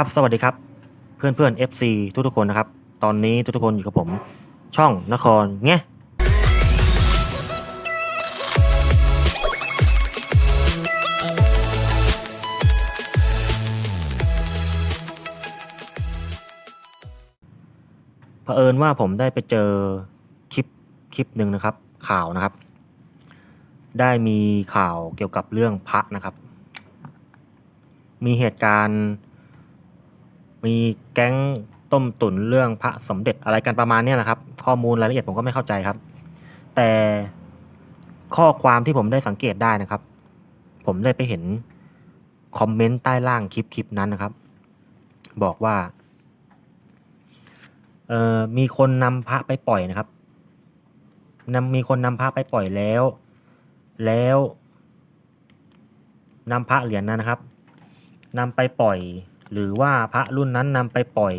ครับ สวัสดีครับ เพื่อนเพื่อน FC ทุกทุกคนนะครับ ตอนนี้ทุกทุกคนอยู่กับผม ช่องนครแงะเผอิญว่าผมได้ไปเจอคลิปคลิปหนึ่งนะครับ ข่าวนะครับ ได้มีข่าวเกี่ยวกับเรื่องพระนะครับ มีเหตุการณ์ มีแก๊งต้มตุ๋นเรื่องพระสมเด็จอะไรกันประมาณนี้ยนะครับ ข้อมูลรายละเอียดผมก็ไม่เข้าใจครับ แต่ข้อความที่ผมได้สังเกตได้นะครับ ผมได้ไปเห็นคอมเมนต์ใต้ล่างคลิปคลิปนั้นนะครับ บอกว่าเอ่อมีคนนำพระไปปล่อยนะครับนำมีคนนำพระไปปล่อยแล้ว แล้วนำพระเหรียญนั้นนะครับนำไปปล่อย หรือว่าพระรุ่นนั้นนำไปปล่อย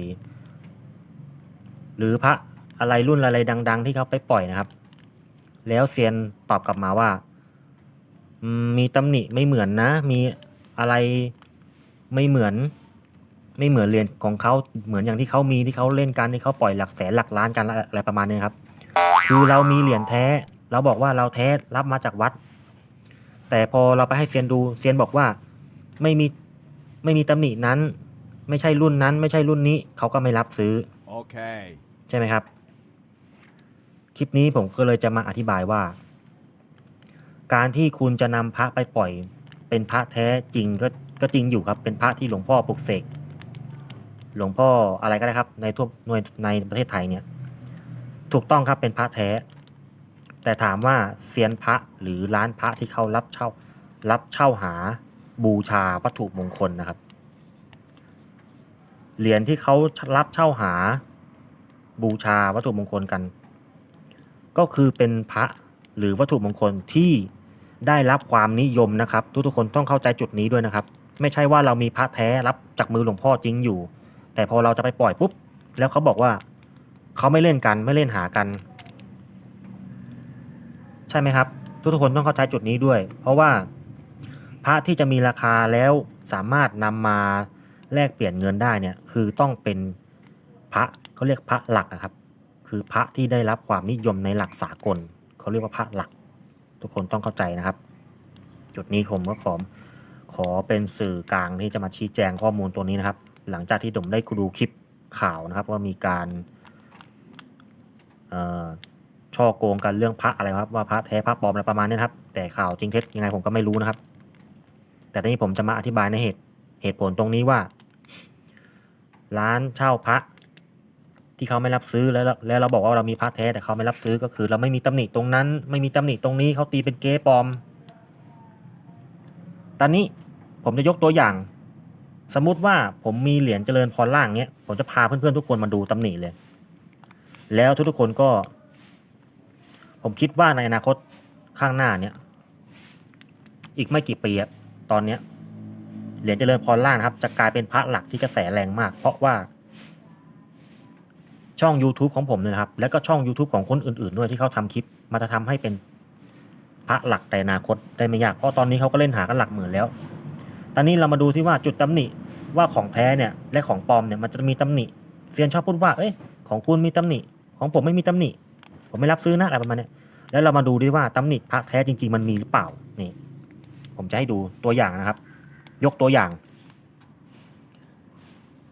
หรือพระอะไรรุ่นอะไรดัง ๆ ที่เขาไปปล่อยนะครับ แล้วเซียนตอบกลับมาว่า มีตำหนิไม่เหมือนนะ มีอะไรไม่เหมือน ไม่เหมือนเหรียญของเขาเหมือนอย่างที่เขามีที่เขาเล่นกันที่เขาปล่อยหลักแสนหลักล้านกันอะไรประมาณนี้ครับ คือเรามีเหรียญแท้ เราบอกว่าเราแท้รับมาจากวัด แต่พอเราไปให้เซียนดูเซียนบอกว่าไม่มี ไม่มีตำหนินั้น ไม่ใช่รุ่นนั้น ไม่ใช่รุ่นนี้เขาก็ไม่รับซื้อ Okay. ใช่ไหมครับ คลิปนี้ผมก็เลยจะมาอธิบายว่า การที่คุณจะนำพระไปปล่อย เป็นพระแท้จริงก็ก็จริงอยู่ครับ เป็นพระที่หลวงพ่อปลุกเสกหลวงพ่ออะไรก็ได้ครับ ในทั่วในในประเทศไทยเนี่ย ถูกต้องครับเป็นพระแท้ แต่ถามว่าเซียนพระหรือร้านพระที่เขารับเช่า รับเช่าหา บูชาวัตถุมงคลนะครับ เหรียญที่เขารับเช่าหาบูชาวัตถุมงคลกัน ก็คือเป็นพระหรือวัตถุมงคลที่ได้รับความนิยมนะครับ ทุกๆคนต้องเข้าใจจุดนี้ด้วยนะครับ ไม่ใช่ว่าเรามีพระแท้รับจากมือหลวงพ่อจริงอยู่ แต่พอเราจะไปปล่อยปุ๊บ แล้วเขาบอกว่าเขาไม่เล่นกันไม่เล่นหากัน ใช่ไหมครับ ทุกๆคนต้องเข้าใจจุดนี้ด้วย เพราะว่า พระที่จะมีราคาแล้วสามารถนำมาแลกเปลี่ยนเงินได้เนี่ยคือต้องเป็นพระเขาเรียกพระหลักนะครับ คือพระที่ได้รับความนิยมในหลักสากลเขาเรียกว่าพระหลัก ทุกคนต้องเข้าใจนะครับ จุดนี้ผมก็ขอขอเป็นสื่อกลางที่จะมาชี้แจงข้อมูลตัวนี้นะครับ หลังจากที่ผมได้ดูคลิปข่าวนะครับ ว่ามีการช่อโกงกันเรื่องพระอะไรครับว่าพระแท้พระปลอมอะไรประมาณนี้ครับแต่ข่าวจริงเท็จยังไงผมก็ไม่รู้นะครับ แต่ทีนี้ผมจะมาอธิบายในเหตุเหตุผลตรงนี้ว่า ร้านเช่าพระที่เขาไม่รับซื้อแล้วแล้วเราบอกว่าเรามีพระแท้แต่เขาไม่รับซื้อก็คือ เราไม่มีตำหนิตรงนั้น ไม่มีตำหนิตรงนี้เขาตีเป็นเก๊ปลอม ตอนนี้ผมจะยกตัวอย่าง สมมุติว่าผมมีเหรียญเจริญพรล่างเนี้ยผมจะพาเพื่อนๆทุกคนมาดูตำหนิเลย แล้วทุกๆคนก็ ผมคิดว่าในอนาคตข้างหน้าเนี้ยอีกไม่กี่ปีอะ ตอนเนี้ยเหรียญเจริญพรล่างนะครับ จะกลายเป็นพระหลักที่กระแสแรงมาก เพราะว่า ช่อง YouTube ของผมเนี่ยนะครับ แล้วก็ช่อง YouTube ของคนอื่น ๆ ด้วยที่เขาทำคลิปมันจะทำให้เป็นพระหลักในอนาคตได้ไม่ยากเพราะตอนนี้เขาก็เล่นหากันหลักหมื่นแล้ว ตอนนี้เรามาดูที่ว่าจุดตำหนิว่าของแท้เนี่ยและของปลอมเนี่ยมันจะมีตำหนิเซียนชอบพูดว่า เอ้ย ของคุณมีตำหนิ ของผมไม่มีตำหนิ ผมไม่รับซื้อนะอะไรประมาณนี้แล้วเรามาดูดิว่าตำหนิพระแท้จริง ๆ มันมีหรือเปล่านี่ ผมจะให้ดูตัวอย่างนะครับ ยกตัวอย่าง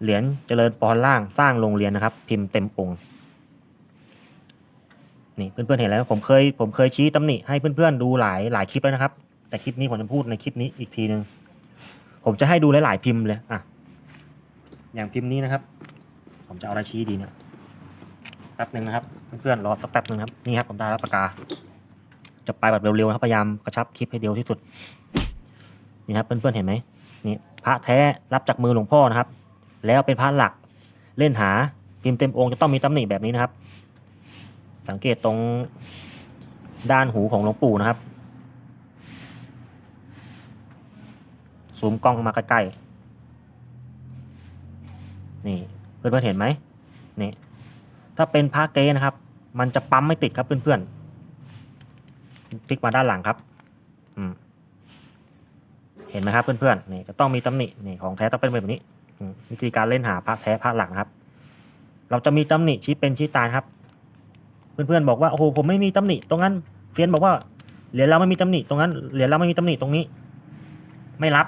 เหรียญเจริญปอนล่างสร้างโรงเรียนนะครับ พิมพ์เต็มองค์นี่เพื่อนๆเห็นแล้วผมเคยผมเคยชี้ตำหนิให้เพื่อนๆดูหลายหลายคลิปแล้วนะครับ แต่คลิปนี้ผมจะพูดในคลิปนี้อีกทีหนึ่งผมจะให้ดูหลายๆพิมพ์เลยอะอย่างพิมพ์นี้นะครับ ผมจะเอาอะไรชี้ดีเนี่ยแป๊บหนึ่งนะครับ เพื่อนๆรอสักแป๊บหนึ่งครับนี่ครับผมได้แล้วปากกา จะไปแบบเร็วๆนะครับพยายามกระชับคลิปให้เร็วที่สุดนี่ครับเพื่อนๆเห็นไหมนี่พระแท้รับจากมือหลวงพ่อนะครับ แล้วเป็นพระหลักเล่นหาพิมพ์เต็มองค์จะต้องมีตำหนิแบบนี้นะครับ สังเกตตรงด้านหูของหลวงปู่นะครับซูมกล้องมาใกล้ๆนี่เพื่อนๆเห็นไหมนี่ถ้าเป็นพระเกนะครับ มันจะปั๊มไม่ติดครับเพื่อนๆ พลิกมาด้านหลังครับอืมเห็นไหมครับเพื่อนๆนี่จะต้องมีตำหนินี่ของแท้ต้องเป็นแบบนี้วิธีการเล่นหาพระแท้พระหลักนะครับ เราจะมีตำหนิชี้เป็นชี้ตายครับ เพื่อนๆบอกว่าโอ้โหผมไม่มีตำหนิตรงนั้นเซียนบอกว่าเหรียญเราไม่มีตำหนิตรงนั้นเหรียญเราไม่มีตำหนิตรงนี้ ไม่รับ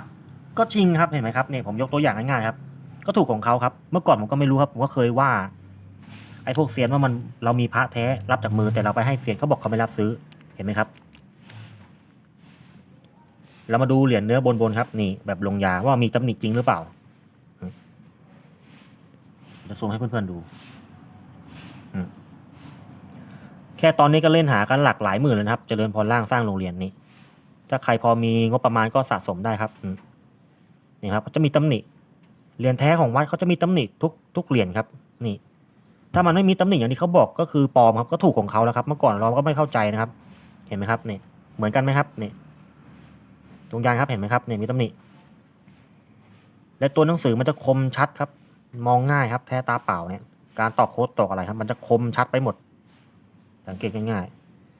ก็จริงครับเห็นไหมครับเนี่ยผมยกตัวอย่างง่ายๆครับ ก็ถูกของเขาครับ เมื่อก่อนผมก็ไม่รู้ครับผมก็เคยว่าไอ้พวกเซียนว่ามันเรามีพระแท้รับจากมือแต่เราไปให้เซียนเขาบอกเขาไม่รับซื้อ ห็นไหมครับ เรามาดูเหรียญเนื้อบนๆครับ นี่แบบลงยาว่ามีตำหนิจริงหรือเปล่าจะซูมให้เพื่อนๆดูอืมแค่ตอนนี้ก็เล่นหากันหลักหลายหมื่นเลยนะครับเจริญพรล่างสร้างโรงเรียนนี่ถ้าใครพอมีงบประมาณก็สะสมได้ครับนี่ครับจะมีตำหนิ เหรียญแท้ของวัดเขาจะมีตำหนิทุกทุกเหรียญครับ นี่ ถ้ามันไม่มีตำหนิอย่างที่เขาบอกก็คือปลอมครับก็ถูกของเขาแล้วครับ เมื่อก่อนเราก็ไม่เข้าใจนะครับ เห็นไหมครับเนี่ยเหมือนกันไหมครับเนี่ยตรงยางครับเห็นไหมครับเนี่ยมีตำหนิและตัวหนังสือมันจะคมชัดครับ มองง่ายครับ แท้ตาเปล่าเนี่ยการตอกโค้ดตอกอะไรครับ มันจะคมชัดไปหมด สังเกตง่าย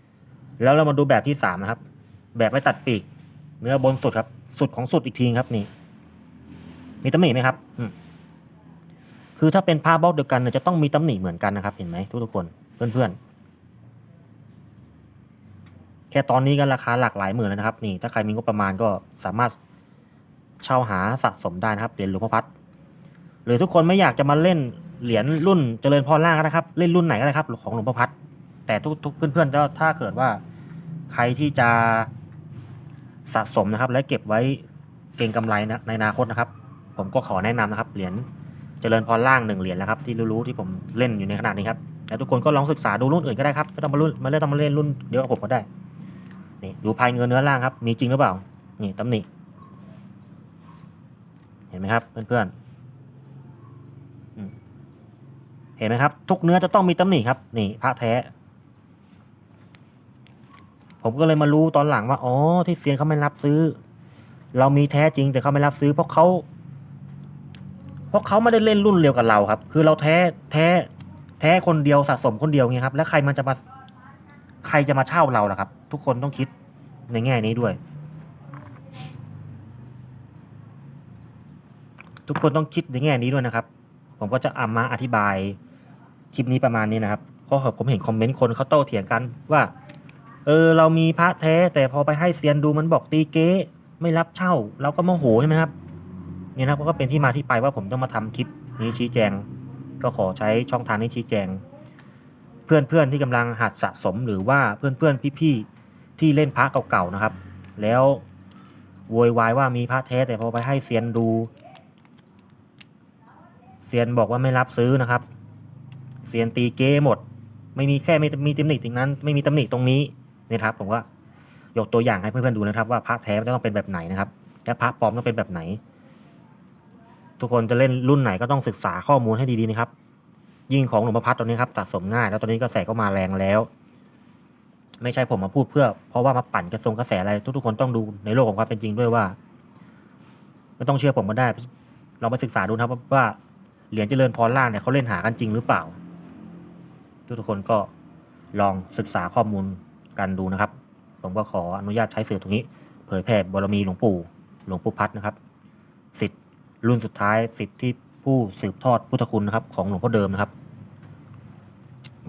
ๆ แล้วเรามาดูแบบที่สามนะครับ แบบไม่ตัดปีก เนื้อบนสุดครับ สุดของสุดอีกทีครับนี่ มีตำหนิไหมครับคือถ้าเป็นผ้าบล็อกเดียวกันเนี่ยจะต้องมีตำหนิเหมือนกันนะครับ เห็นไหมทุกทุกคนเพื่อนๆ แค่ตอนนี้ก็ราคาหลักหลายหมื่นแล้วนะครับ นี่ถ้าใครมีงบประมาณก็สามารถเช่าหาสะสมได้นะครับเหรียญหลวงพ่อพัดหรือทุกคนไม่อยากจะมาเล่นเหรียญรุ่นเจริญพรล่างก็ได้ครับ เล่นรุ่นไหนก็ได้ครับของหลวงพ่อพัดแต่ทุกทุกเพื่อนๆถ้าถ้าเกิดว่าใครที่จะสะสมนะครับ และเก็บไว้เก็งกำไรนะในอนาคตนะครับ ผมก็ขอแนะนำนะครับเหรียญเจริญพรล่างหนึ่งเหรียญแล้วครับ ที่รู้ๆที่ผมเล่นอยู่ในขณะนี้ครับแล้วทุกคนก็ลองศึกษาดูรุ่นอื่นก็ได้ครับไม่ต้องมารุ่นมาเล่นต้องมาเล่นรุ่นเดียวกับผมก็ได้ นี่ดูภายเนื้อเนื้อล่างครับ มีจริงหรือเปล่า นี่ตำหนิ เห็นไหมครับ เพื่อนๆเห็นไหมครับ ทุกเนื้อจะต้องมีตำหนิครับ นี่พระแท้ ผมก็เลยมารู้ตอนหลังว่าอ๋อที่เซียนเขาไม่รับซื้อ เรามีแท้จริงแต่เขาไม่รับซื้อเพราะเขาเพราะเขาไม่ได้เล่นรุ่นเดียวกับเราครับ คือเราแท้แท้แท้คนเดียวสะสมคนเดียวไงครับ แล้วใครมันจะมา ใครจะมาเช่าเราล่ะครับ ทุกคนต้องคิดในแง่นี้ด้วย ทุกคนต้องคิดในแง่นี้ด้วยนะครับ ผมก็จะเอามาอธิบายคลิปนี้ประมาณนี้นะครับเพราะผมเห็นคอมเมนต์คนเขาโต้เถียงกันว่า เออเรามีพระแท้ แต่พอไปให้เซียนดูมันบอกตีเก๊ไม่รับเช่า เราก็โมโหใช่ไหมครับเนี่ยนะก็เป็นที่มาที่ไปว่าผมต้องมาทำคลิปนี้ชี้แจง ก็ขอใช้ช่องทางนี้ชี้แจง เพื่อนๆที่กำลังหัดสะสมหรือว่าเพื่อนๆพี่ๆที่เล่นพระเก่าๆนะครับ แล้วโวยวายว่ามีพระแท้แต่พอไปให้เซียนดูเซียนบอกว่าไม่รับซื้อนะครับเซียนตีเก้หมด ไม่มีแค่ไม่มีตำหนิตรงนั้น ไม่มีตำหนิตรงนี้นี่ยครับ ผมก็ยกตัวอย่างให้เพื่อนๆดูนะครับ ว่าพระแท้จะต้องเป็นแบบไหนนะครับและพระปลอมต้องเป็นแบบไหน ทุกคนจะเล่นรุ่นไหนก็ต้องศึกษาข้อมูลให้ดีๆนะครับ ยิ่งของหลวงพ่อพัดตอนนี้ครับสะสมง่าย แล้วตอนนี้กระแสก็มาแรงแล้ว ไม่ใช่ผมมาพูดเพื่อ เพราะว่ามาปั่นกระทรงกระแสอะไรทุกๆคนต้องดูในโลกของความเป็นจริงด้วยว่า ไม่ต้องเชื่อผมก็ได้ลองไปศึกษาดูนะครับว่าเหรียญเจริญพรล่างเนี่ยเขาเล่นหากันจริงหรือเปล่า ทุกๆคนก็ลองศึกษาข้อมูลกันดูนะครับ ผมก็ขออนุญาตใช้สื่อตรงนี้ เผยแผ่บารมีหลวงปู่หลวงปู่พัดนะครับสิทธิ์รุ่นสุดท้ายสิทธิ์ที่ผู้สืบทอดพุทธคุณนะครับ ของหลวงพ่อเดิมนะครับ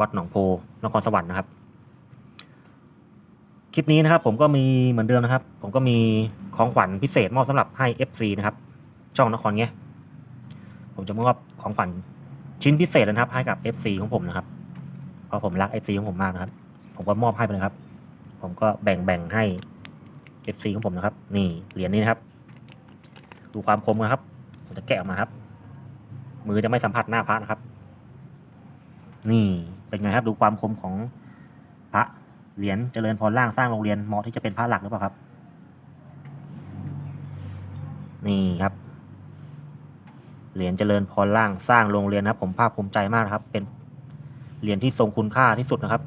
วัดหนองโพนครสวรรค์นะครับ คลิปนี้นะครับผมก็มีเหมือนเดิมนะครับ ผมก็มีของขวัญพิเศษมอบสำหรับให้ FC นะครับ ช่องนครเงี้ยผมจะมอบของขวัญชิ้นพิเศษนะครับ ให้กับ FC ของผมนะครับ เพราะผมรัก FC ของผมมากนะครับ ผมก็มอบให้ไปเลยครับ ผมก็แบ่งแบ่งให้ FC ของผมนะครับ นี่เหรียญนี้นะครับ ดูความคมนะครับผมจะแกะออกมาครับ มือจะไม่สัมผัสหน้าพระนะครับ นี่ เป็นไงครับดูความคมของพระเหรียญเจริญพรล่างสร้างโรงเรียนเหมาะที่จะเป็นพระหลักหรือเปล่าครับ นี่ครับเหรียญเจริญพรล่างสร้างโรงเรียนนะครับ ผมภาคภูมิใจมากนะครับ เป็นเหรียญที่ทรงคุณค่าที่สุดนะครับ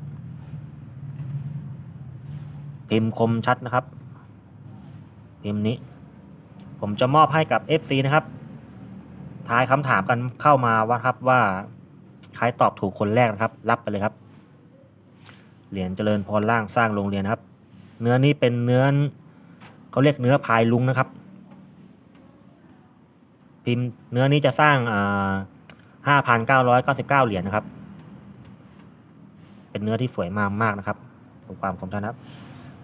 พิมพ์คมชัดนะครับพิมพ์นี้ ผมจะมอบให้กับ FC นะครับทายคำถามกันเข้ามาว่าครับว่า ใครตอบถูกคนแรกนะครับ รับไปเลยครับ เหรียญเจริญพรล่างสร้างโรงเรียนนะครับ เนื้อนี้เป็นเนื้อเขาเรียกเนื้อพายลุงนะครับ พิมพ์เนื้อนี้จะสร้างห้าพันเก้าร้อยเก้าสิบเก้าเหรียญนะครับ เป็นเนื้อที่สวยมากมากนะครับผมความคมชัดนครับ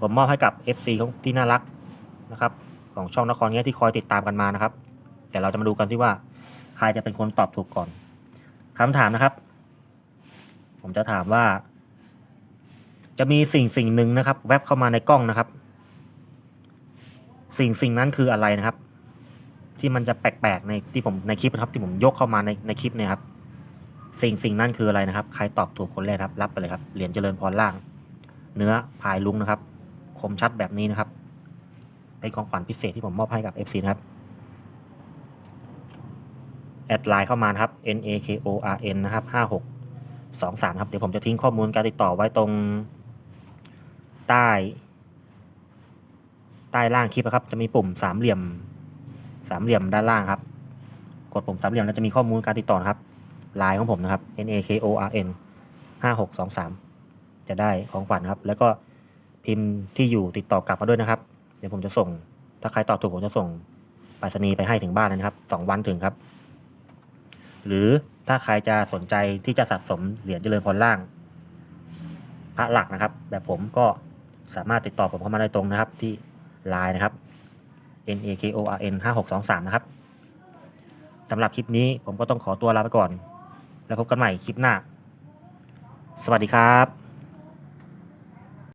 ผมมอบให้กับ FC ของที่น่ารักนะครับ ของช่องนครเงี้ยที่คอยติดตามกันมานะครับ แต่เราจะมาดูกันที่ว่า ใครจะเป็นคนตอบถูกก่อนคำถามนะครับ ผมจะถามว่า จะมีสิ่งสิ่งหนึ่งนะครับ แวบเข้ามาในกล้องนะครับ สิ่งสิ่งนั้นคืออะไรนะครับ ที่มันจะแปลกๆในที่ผมในคลิปนะครับ ที่ผมยกเข้ามาในในคลิปเนี่ยครับ สิ่งสิ่งนั้นคืออะไรนะครับ ใครตอบถูกคนแรกครับ รับไปเลยครับเหรียญเจริญพรล่าง เนื้อพายลุงนะครับ คมชัดแบบนี้นะครับเป็นของขวัญพิเศษที่ผมมอบให้กับ FC นะครับแอดไลน์เข้ามาครับ N A K O R N นะครับห้ สองสามครับ เดี๋ยวผมจะทิ้งข้อมูลการติดต่อไว้ตรง ใต้ ใต้ล่างคลิปนะครับ จะมีปุ่มสามเหลี่ยมสามเหลี่ยมด้านล่างครับ กดปุ่มสามเหลี่ยมแล้วจะมีข้อมูลการติดต่อครับไลน์ของผมนะครับ N A K O R N ห้าหกสองสามจะได้ของขวัญครับ แล้วก็พิมพ์ที่อยู่ติดต่อกลับมาด้วยนะครับ เดี๋ยวผมจะส่ง ถ้าใครตอบถูกผมจะส่งไปรษณีย์ไปให้ถึงบ้านนะครับสองวันถึงครับ หรือ ถ้าใครจะสนใจที่จะสะสมเหรียญเจริญพรล่าง พระหลักนะครับ แบบผมก็สามารถติดต่อผมเข้ามาได้ตรงนะครับที่ไลน์นะครับ N A K O R N ห้าหกสองสามนะครับสำหรับคลิปนี้ผมก็ต้องขอตัวลาไปก่อน แล้วพบกันใหม่คลิปหน้า สวัสดีครับ